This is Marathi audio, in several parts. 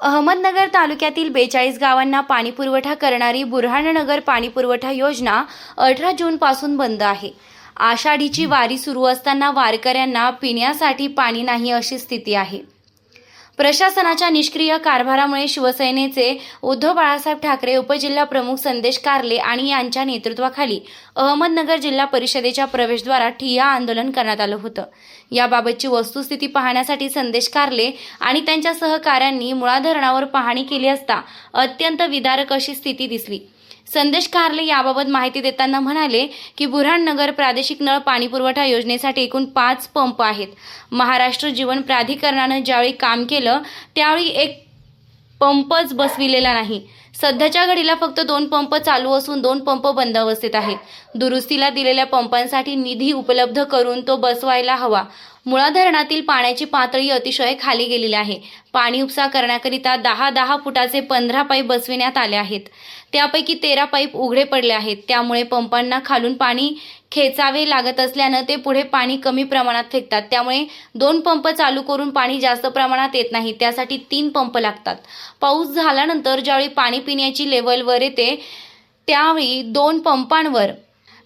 अहमदनगर तालुक्यातील बेचाळीस गावांना पाणीपुरवठा करणारी बुरहाणनगर पाणीपुरवठा योजना अठरा जूनपासून बंद आहे. आषाढीची वारी सुरू असताना वारकऱ्यांना पिण्यासाठी पाणी नाही अशी स्थिती आहे. प्रशासनाच्या निष्क्रिय कारभारामुळे शिवसेनेचे उद्धव बाळासाहेब ठाकरे उपजिल्हा प्रमुख संदेश कारले आणि यांच्या नेतृत्वाखाली अहमदनगर जिल्हा परिषदेच्या प्रवेशद्वारात ठिय्या आंदोलन करण्यात आलं होतं. याबाबतची वस्तुस्थिती पाहण्यासाठी संदेश कारले आणि त्यांच्या सहकाऱ्यांनी मुळा धरणावर पाहणी केली असता अत्यंत विदारक अशी स्थिती दिसली. संदेश कारले याबाबत माहिती देताना म्हणाले की बुऱ्हाणनगर प्रादेशिक नळ पाणीपुरवठा योजनेसाठी एकूण पाच पंप आहेत. महाराष्ट्र जीवन प्राधिकरणानं ज्यावेळी काम केलं त्यावेळी एक पंपच बसविलेला नाही. सध्याच्या घडीला फक्त दोन पंप चालू असून दोन पंप बंद अवस्थेत आहेत. दुरुस्तीला दिलेल्या पंपांसाठी निधी उपलब्ध करून तो बसवायला हवा. मुळा धरणातील पाण्याची पातळी अतिशय खाली गेलेली आहे. पाणी उपसा करण्याकरिता दहा दहा फुटाचे पंधरा पाईप बसविण्यात आले आहेत. त्यापैकी तेरा पाईप उघडे पडले आहेत. त्यामुळे पंपांना खालून पाणी खेचावे लागत असल्यानं ते पुढे पाणी कमी प्रमाणात फेकतात. त्यामुळे दोन पंप चालू करून पाणी जास्त प्रमाणात येत नाही. त्यासाठी तीन पंप लागतात. पाऊस झाल्यानंतर ज्यावेळी पाणी पिण्याची लेवलवर येते त्यावेळी दोन पंपांवर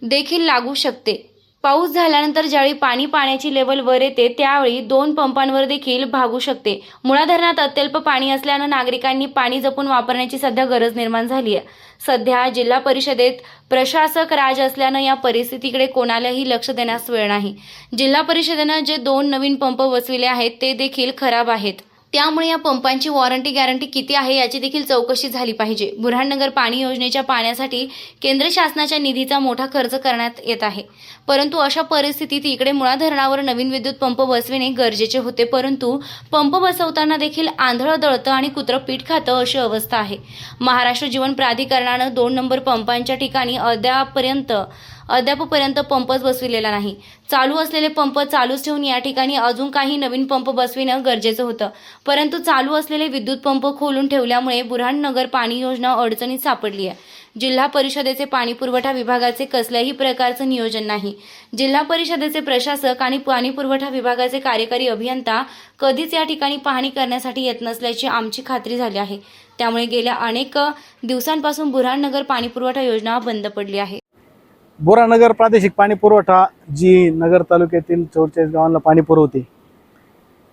देखील लागू शकते. पाऊस झाल्यानंतर ज्यावेळी पाणी पाण्याची लेवल वर येते त्यावेळी दोन पंपांवर देखील भागू शकते. मुळा धरणात अत्यल्प पाणी असल्यानं नागरिकांनी पाणी जपून वापरण्याची सध्या गरज निर्माण झाली आहे. सध्या जिल्हा परिषदेत प्रशासक राज असल्यानं या परिस्थितीकडे कोणालाही लक्ष देण्यास वेळ नाही. जिल्हा परिषदेनं जे दोन नवीन पंप बसविले आहेत ते देखील खराब आहेत. त्यामुळे या पंपांची वॉरंटी गॅरंटी किती आहे याची देखील चौकशी झाली पाहिजे. बुऱ्हाणनगर पाणी योजनेच्या पाण्यासाठी केंद्र शासनाच्या निधीचा मोठा खर्च करण्यात येत आहे. परंतु अशा परिस्थितीत इकडे मुळा धरणावर नवीन विद्युत पंप बसविणे गरजेचे होते. परंतु पंप बसवताना देखील आंधळं दळतं आणि कुत्रं पीठ खातं अशी अवस्था आहे. महाराष्ट्र जीवन प्राधिकरणानं दोन नंबर पंपांच्या ठिकाणी अद्यापर्यंत अद्यापपर्यंत पंपच बसविलेला नाही. चालू असलेले पंप चालूच ठेवून या ठिकाणी अजून काही नवीन पंप बसविणं गरजेचं होतं. परंतु चालू असलेले विद्युत पंप खोलून ठेवल्यामुळे बुऱ्हाणनगर पाणी योजना अडचणीत सापडली आहे. जिल्हा परिषदेचे पाणी पुरवठा विभागाचे कसल्याही प्रकारचं नियोजन नाही. जिल्हा परिषदेचे प्रशासक आणि पाणी पुरवठा विभागाचे कार्यकारी अभियंता कधीच या ठिकाणी पाहणी करण्यासाठी येत नसल्याची आमची खात्री झाली आहे. त्यामुळे गेल्या अनेक दिवसांपासून बुऱ्हाणनगर पाणी पुरवठा योजना बंद पडली आहे. बोरानगर प्रादेशिक पाणी पुरवठा जी नगर तालुक्यातील चौवेचाळीस गावांना पाणी पुरवते.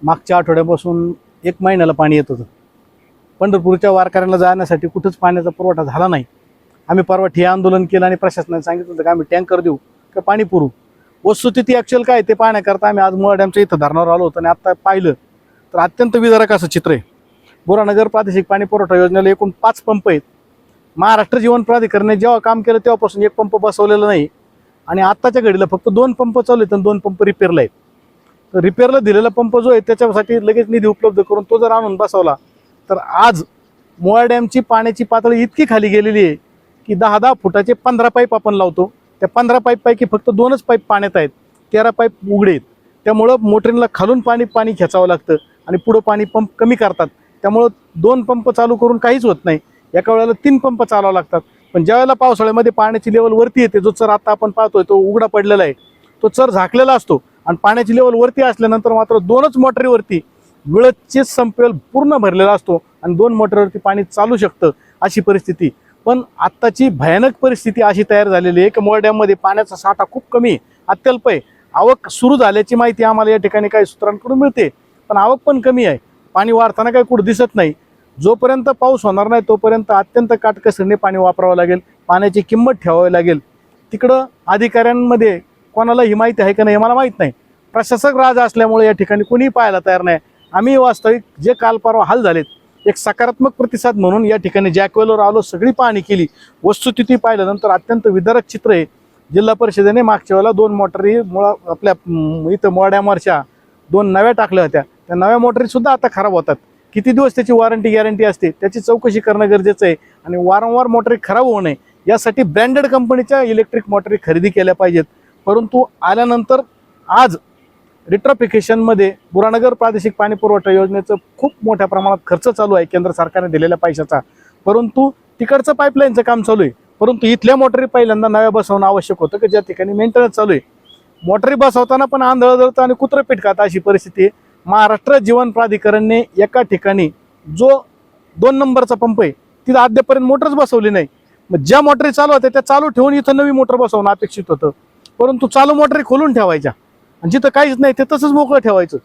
मागच्या आठवड्यापासून एक महिन्याला पाणी येत होतं. पंढरपूरच्या वारकऱ्यांना जाण्यासाठी कुठंच पाण्याचा पुरवठा झाला नाही. आम्ही परवा ठिया आंदोलन केलं आणि प्रशासनाने सांगितलं होतं की आम्ही टँकर देऊ का पाणी पुरू. वस्तुस्थिती ॲक्च्युअल काय ते पाहण्याकरता आम्ही आज मुळा डॅमच्या इथं धरणावर आलो होतो आणि आत्ता पाहिलं तर अत्यंत विदारक असं चित्र आहे. बोरानगर प्रादेशिक पाणी पुरवठा योजनेला एकूण पाच पंप आहेत. महाराष्ट्र जीवन प्राधिकरणाने जेव्हा काम केलं तेव्हापासून एक पंप बसवलेला नाही. आणि आत्ताच्या घडीला फक्त दोन पंप चालू आहेत आणि दोन पंप रिपेअरला आहेत. तर रिपेअरला दिलेला पंप जो आहे त्याच्यासाठी लगेच निधी उपलब्ध करून तो जर आणून बसवला तर आज मोळा डॅमची पाण्याची पातळी इतकी खाली गेलेली आहे की दहा दहा फुटाचे पंधरा पाईप आपण लावतो. त्या पंधरा पाईपपैकी फक्त दोनच पाईप पाण्यात आहेत. तेरा पाईप उघडे आहेत. त्यामुळं मोटरींना खालून पाणी पाणी खेचावं लागतं आणि पुढं पाणी पंप कमी करतात. त्यामुळं दोन पंप चालू करून काहीच होत नाही. एका वेळेला तीन पंप चालावं लागतात. पण ज्या वेळेला पावसाळ्यामध्ये पाण्याची लेवल वरती येते जो चर आता आपण पाहतोय तो उघडा पडलेला आहे तो चर झाकलेला असतो. आणि पाण्याची लेवल वरती असल्यानंतर मात्र दोनच मोटरीवरती वेळचे संपेल पूर्ण भरलेला असतो आणि दोन मोटरवरती पाणी चालू शकतं अशी परिस्थिती. पण आत्ताची भयानक परिस्थिती अशी तयार झालेली आहे की मोळ डॅममध्ये पाण्याचा साठा खूप कमी आहे. अत्यल्प आहे. आवक सुरू झाल्याची माहिती आम्हाला या ठिकाणी काही सूत्रांकडून मिळते. पण आवक पण कमी आहे. पाणी वाढताना काही कुठं दिसत नाही. जोपर्यंत पाऊस होणार नाही तोपर्यंत अत्यंत काटकसरीने पाणी वापरावं लागेल. पाण्याची किंमत ठेवावी लागेल. तिकडं अधिकाऱ्यांमध्ये कोणाला ही माहिती आहे का नाही हे मला माहीत नाही. प्रशासक राज असल्यामुळे या ठिकाणी कोणीही पाहायला तयार नाही. आम्ही वास्तविक जे काल परवा हाल झालेत एक सकारात्मक प्रतिसाद म्हणून या ठिकाणी जॅकवेलवर आलो सगळी पाहणी केली. वस्तुस्थिती पाहिल्यानंतर अत्यंत विदारक चित्र आहे. जिल्हा परिषदेने मागच्या वेळेला दोन मोटरी मुळा आपल्या इथं मोड्यामरच्या दोन नव्या टाकल्या होत्या. त्या नव्या मोटारीसुद्धा आता खराब होतात. किती दिवस त्याची वॉरंटी गॅरंटी असते त्याची चौकशी करणं गरजेचं आहे. आणि वारंवार मोटरी खराब होऊ नये. यासाठी ब्रँडेड कंपनीच्या इलेक्ट्रिक मोटरी खरेदी केल्या पाहिजेत. परंतु आल्यानंतर आज रिट्रॉफिकेशनमध्ये बुरानगर प्रादेशिक पाणी पुरवठा योजनेचं खूप मोठ्या प्रमाणात खर्च चालू आहे केंद्र सरकारने दिलेल्या पैशाचा. परंतु तिकडचं पाईपलाईनचं काम चालू आहे. परंतु इथल्या मोटरी पहिल्यांदा नव्या बसवणं आवश्यक होतं की ज्या ठिकाणी मेंटेनन्स चालू आहे. मोटरी बसवताना पण आंधळ आणि कुत्रं पिटकात अशी परिस्थिती आहे. महाराष्ट्र जीवन प्राधिकरणने एका ठिकाणी जो दोन नंबरचा पंप आहे तिथं अद्यापर्यंत मोटरच बसवली नाही. मग ज्या मोटरी चालू होत्या त्या चालू ठेवून इथं नवी मोटर बसवणं अपेक्षित होतं. परंतु चालू मोटरी खोलून ठेवायच्या. आणि जिथं काहीच नाही ते तसंच मोकळं ठेवायचं.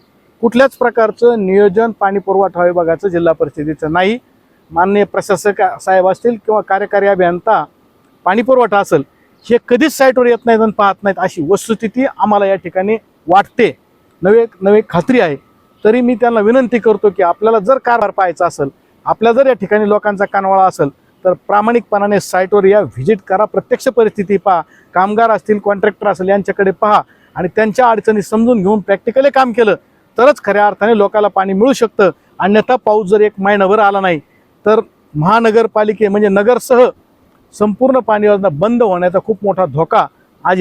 कुठल्याच प्रकारचं नियोजन पाणी पुरवठा विभागाचं जिल्हा परिषदेचं नाही. माननीय प्रशासक साहेब असतील किंवा कार्यकारी अभियंता पाणी पुरवठा असेल हे कधीच साईटवर येत नाहीत आणि पाहत नाहीत अशी वस्तुस्थिती आम्हाला या ठिकाणी वाटते. नवे नवे खात्री आहे. तरी मी त्यांना विनंती करतो की आपल्याला जर कारभार पाहायचा असेल आपल्या जर या ठिकाणी लोकांचा कानवाळा असेल तर प्रामाणिकपणाने साईटवर या व्हिजिट करा प्रत्यक्ष परिस्थिती पहा कामगार असतील कॉन्ट्रॅक्टर असेल यांच्याकडे पहा आणि त्यांच्या अडचणी समजून घेऊन प्रॅक्टिकली काम केलं तरच खऱ्या अर्थाने लोकाला पाणी मिळू शकतं. अन्यथा पाऊस जर एक महिनाभर आला नाही तर महानगरपालिके म्हणजे नगरसह संपूर्ण पाणी योजना बंद होण्याचा खूप मोठा धोका आज या